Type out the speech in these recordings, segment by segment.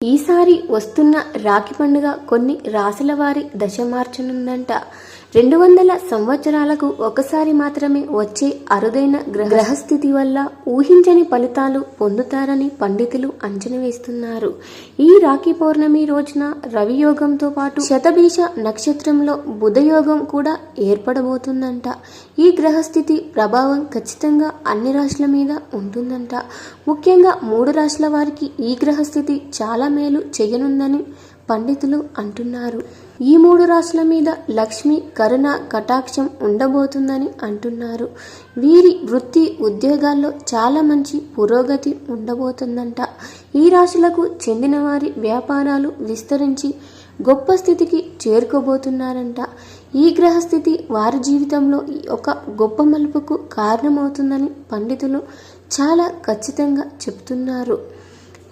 ఈసారి వస్తున్న రాఖీ పండుగ కొన్ని రాశుల వారి దశ మార్చనుందంట. రెండు వందల సంవత్సరాలకు ఒకసారి మాత్రమే వచ్చే అరుదైన గ్రహస్థితి వల్ల ఊహించని ఫలితాలు పొందుతారని పండితులు అంచనా వేస్తున్నారు. ఈ రాఖీ పౌర్ణమి రోజున రవి యోగంతో పాటు శతభీష నక్షత్రంలో బుధయోగం కూడా ఏర్పడబోతుందంట. ఈ గ్రహస్థితి ప్రభావం ఖచ్చితంగా అన్ని రాశుల మీద ఉంటుందంట. ముఖ్యంగా మూడు రాశుల వారికి ఈ గ్రహస్థితి చాలా మేలు చేయనుందని పండితులు అంటున్నారు. ఈ మూడు రాశుల మీద లక్ష్మి కరుణ కటాక్షం ఉండబోతుందని అంటున్నారు. వీరి వృత్తి ఉద్యోగాల్లో చాలా మంచి పురోగతి ఉండబోతుందంట. ఈ రాశులకు చెందిన వారి వ్యాపారాలు విస్తరించి గొప్ప స్థితికి చేరుకోబోతున్నారంట. ఈ గ్రహస్థితి వారి జీవితంలో ఒక గొప్ప మలుపుకు కారణమవుతుందని పండితులు చాలా ఖచ్చితంగా చెప్తున్నారు.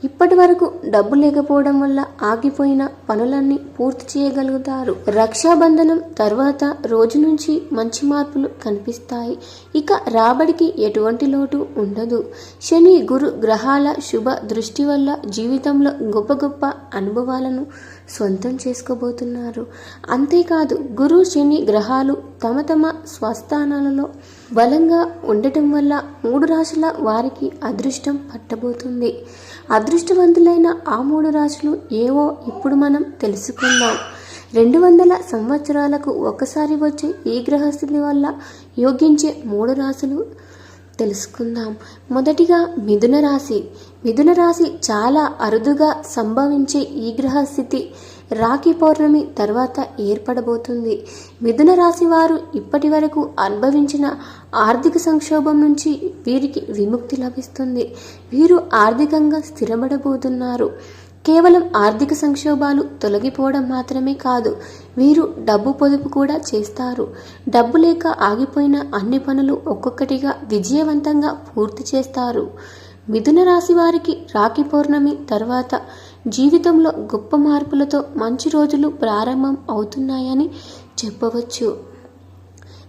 ఇప్పటి వరకు డబ్బు లేకపోవడం వల్ల ఆగిపోయిన పనులన్నీ పూర్తి చేయగలుగుతారు. రక్షాబంధనం తర్వాత రోజు నుంచి మంచి మార్పులు కనిపిస్తాయి. ఇక రాబడికి ఎటువంటి లోటు ఉండదు. శని గురు గ్రహాల శుభ దృష్టి వల్ల జీవితంలో గొప్ప గొప్ప అనుభవాలను సొంతం చేసుకోబోతున్నారు. అంతేకాదు గురు శని గ్రహాలు తమ తమ స్వస్థానాలలో బలంగా ఉండటం వల్ల మూడు రాశుల వారికి అదృష్టం పట్టబోతుంది. అదృష్టవంతులైన ఆ మూడు రాశులు ఏవో ఇప్పుడు మనం తెలుసుకుందాం. రెండు వందల సంవత్సరాలకు ఒకసారి వచ్చే ఈ గ్రహస్థితి వల్ల యోగించే మూడు రాశులు తెలుసుకుందాం. మొదటిగా మిథున రాశి. మిథున రాశి చాలా అరుదుగా సంభవించే ఈ గ్రహ స్థితి. రాఖీ పౌర్ణమి తర్వాత ఏర్పడబోతుంది. మిథున రాశి వారు ఇప్పటి వరకు అనుభవించిన ఆర్థిక సంక్షోభం నుంచి వీరికి విముక్తి లభిస్తుంది. వీరు ఆర్థికంగా స్థిరపడబోతున్నారు. కేవలం ఆర్థిక సంక్షోభాలు తొలగిపోవడం మాత్రమే కాదు వీరు డబ్బు పొదుపు కూడా చేస్తారు. డబ్బు లేక ఆగిపోయిన అన్ని పనులు ఒక్కొక్కటిగా విజయవంతంగా పూర్తి చేస్తారు. మిథున రాశి వారికి రాఖీ పౌర్ణమి తర్వాత జీవితంలో గొప్ప మార్పులతో మంచి రోజులు ప్రారంభం అవుతున్నాయని చెప్పవచ్చు.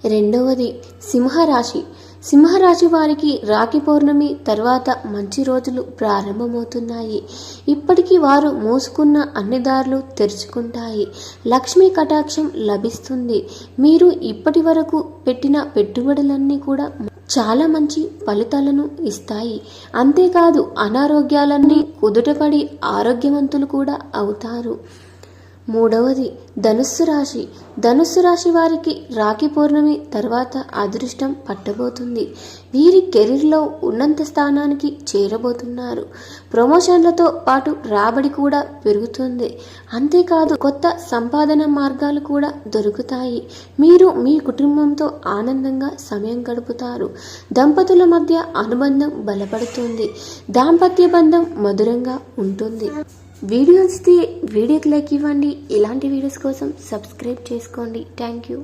రెండవది సింహరాశి. సింహరాశి వారికి రాఖీ పౌర్ణమి తర్వాత మంచి రోజులు ప్రారంభమవుతున్నాయి. ఇప్పటికీ వారు మోసుకున్న అన్ని దారులు తెరుచుకుంటాయి. లక్ష్మీ కటాక్షం లభిస్తుంది. మీరు ఇప్పటి వరకు పెట్టిన పెట్టుబడులన్నీ కూడా చాలా మంచి ఫలితాలను ఇస్తాయి. అంతేకాదు అనారోగ్యాలన్నీ కుదుటపడి ఆరోగ్యవంతులు కూడా అవుతారు. మూడవది ధనుస్సు రాశి. ధనుస్సు రాశి వారికి రాఖీ పౌర్ణమి తర్వాత అదృష్టం పట్టబోతుంది. వీరి కెరీర్లో ఉన్నంత స్థానానికి చేరబోతున్నారు. ప్రమోషన్లతో పాటు రాబడి కూడా పెరుగుతుంది. అంతేకాదు కొత్త సంపాదన మార్గాలు కూడా దొరుకుతాయి. మీరు మీ కుటుంబంతో ఆనందంగా సమయం గడుపుతారు. దంపతుల మధ్య అనుబంధం బలపడుతుంది. దాంపత్య బంధం మధురంగా ఉంటుంది. వీడియో నచ్చితే వీడియోకి లైక్ ఇవ్వండి. ఇలాంటి వీడియోస్ కోసం సబ్స్క్రైబ్ చేసుకోండి. Thank you